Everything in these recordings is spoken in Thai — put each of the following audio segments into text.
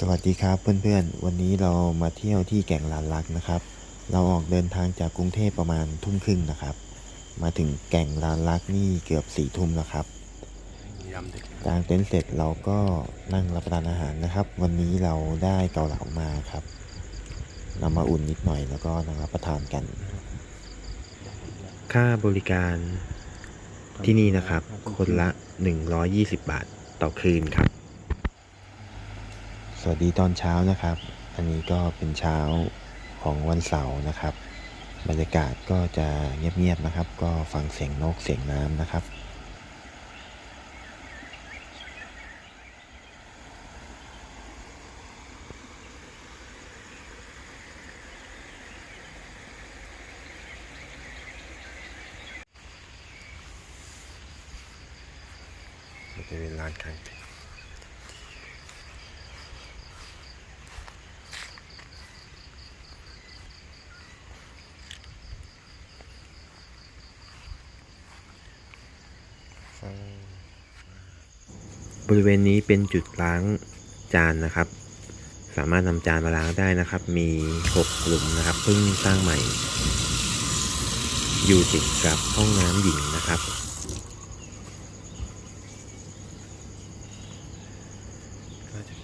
สวัสดีครับเพื่อนๆ วันนี้เรามาเที่ยวที่แก่งลานลักนะครับ เราออกเดินทางจากกรุงเทพประมาณทุ่มครึ่งนะครับ มาถึงแก่งลานลักนี่เกือบสี่ทุ่มแล้วครับกางเต็นท์เสร็จเราก็นั่งรับประทานอาหารนะครับ วันนี้เราได้เกาเหลามาครับเรามาอุ่นนิดหน่อยแล้วก็นั่งรับประทานกัน ค่าบริการที่นี่นะครับ คนละ 120 บาทต่อคืนครับ วัสดีตอนเช้านะครับ อันนี้ก็เป็นเช้าของวันเสาร์นะครับ บรรยากาศก็จะเงียบๆนะครับ ก็ฟังเสียงนกเสียงน้ำนะครับ บริเวณลานกลางเต็น บริเวณนี้เป็นจุดล้างจานนะครับ สามารถนำจานมาล้างได้นะครับ มี6หลุมนะครับเพิ่งสร้างใหม่ อยู่ติดกับห้องน้ำหญิงนะครับ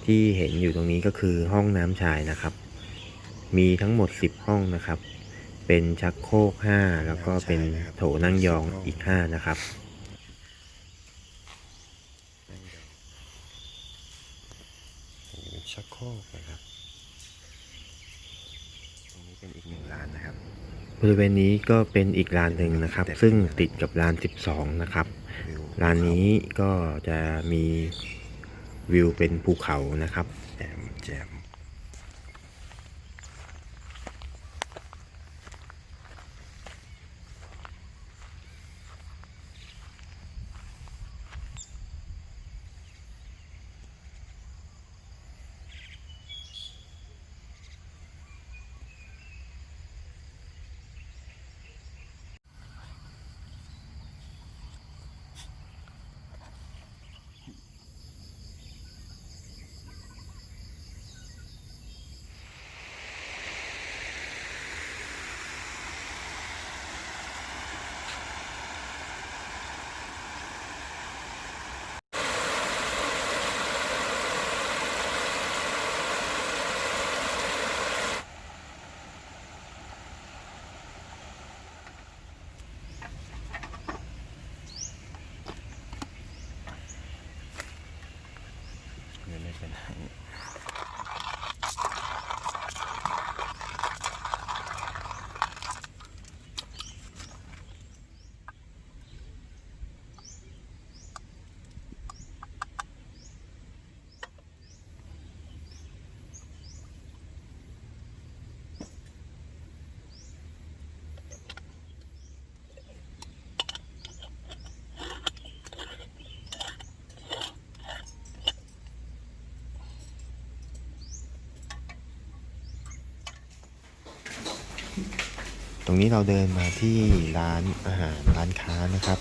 ที่เห็นอยู่ตรงนี้ก็คือห้องน้ำชายนะครับ มีทั้งหมด 10 ห้องนะครับ เป็นชักโครก5แล้วก็เป็นโถนั่งยองอีก 5 นะครับ ชักโครกนะครับ ตรงนี้เป็นอีกหนึ่งร้านนะครับ บริเวณนี้ก็เป็นอีกร้านหนึ่งนะครับ ซึ่งติดกับร้าน 12 นะครับร้านนี้ก็จะมีวิวเป็นภูเขานะครับแจมแจม เงินไม่เป็นไร รงนี้เราเดินมาที่ร้านอาหารร้านค้านะครับ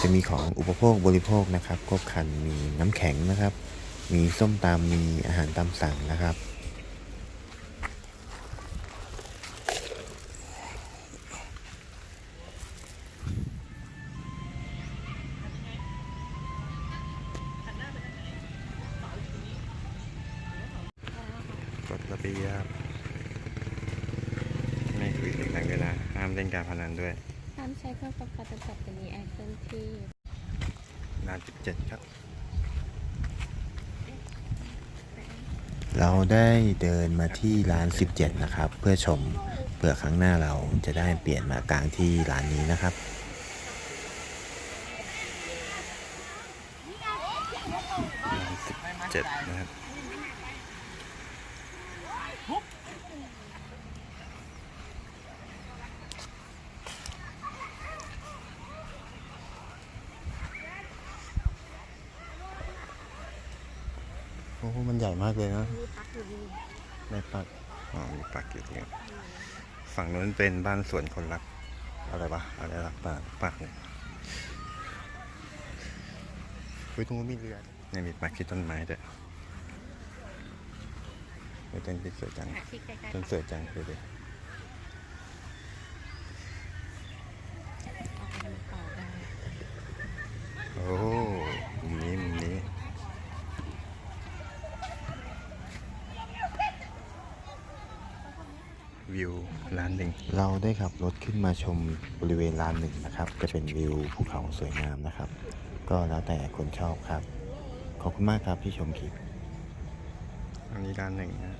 จะมีของอุปโภคบริโภคนะครับครบคันมีน้ำแข็งนะครับ มีส้มตำมีอาหารตามสั่งนะครับกฎระเบียบไม่คุยเสียงดังด้วยนะ ห้ามเล่นการพนันด้วยห้ามใช้เครื่องปรับอากาศจัดจะมีแอร์เคลื่อนที่นาน17ครับ เราได้เดินมาที่ร้าน 17 นะครับ เพื่อชมเผื่อครั้งหน้าเราจะได้เปลี่ยนมากลางที่ร้านนี้นะครับ นาน17 นะครับ โอ้มันใหญ่มากเลยนะมีพักอยู่ดีในปักอ๋อมีปักอยู่ตรงนี้ฝั่งนู้นเป็นบ้านสวนคนรัก อะไรวะอะไรรักป่าปักเนี่ยไปตรงนู้นมีเรือเนี่ยมีปักที่ต้นไม้ด้วยเฮ้ยต้นที่สวยจังหาที่ใกล้ๆต้นสวยจังดูดิเอาไปทำต่อได้ โอ้มุมนี้มุมนี้ วิวร้านหนึ่ง เราได้ขับรถขึ้นมาชมบริเวณลานหนึ่งนะครับ จะเป็นวิวภูเขาสวยงามนะครับ ก็แล้วแต่คนชอบครับ ขอบคุณมากครับที่ชมคลิป อันนี้ร้านหนึ่งนะ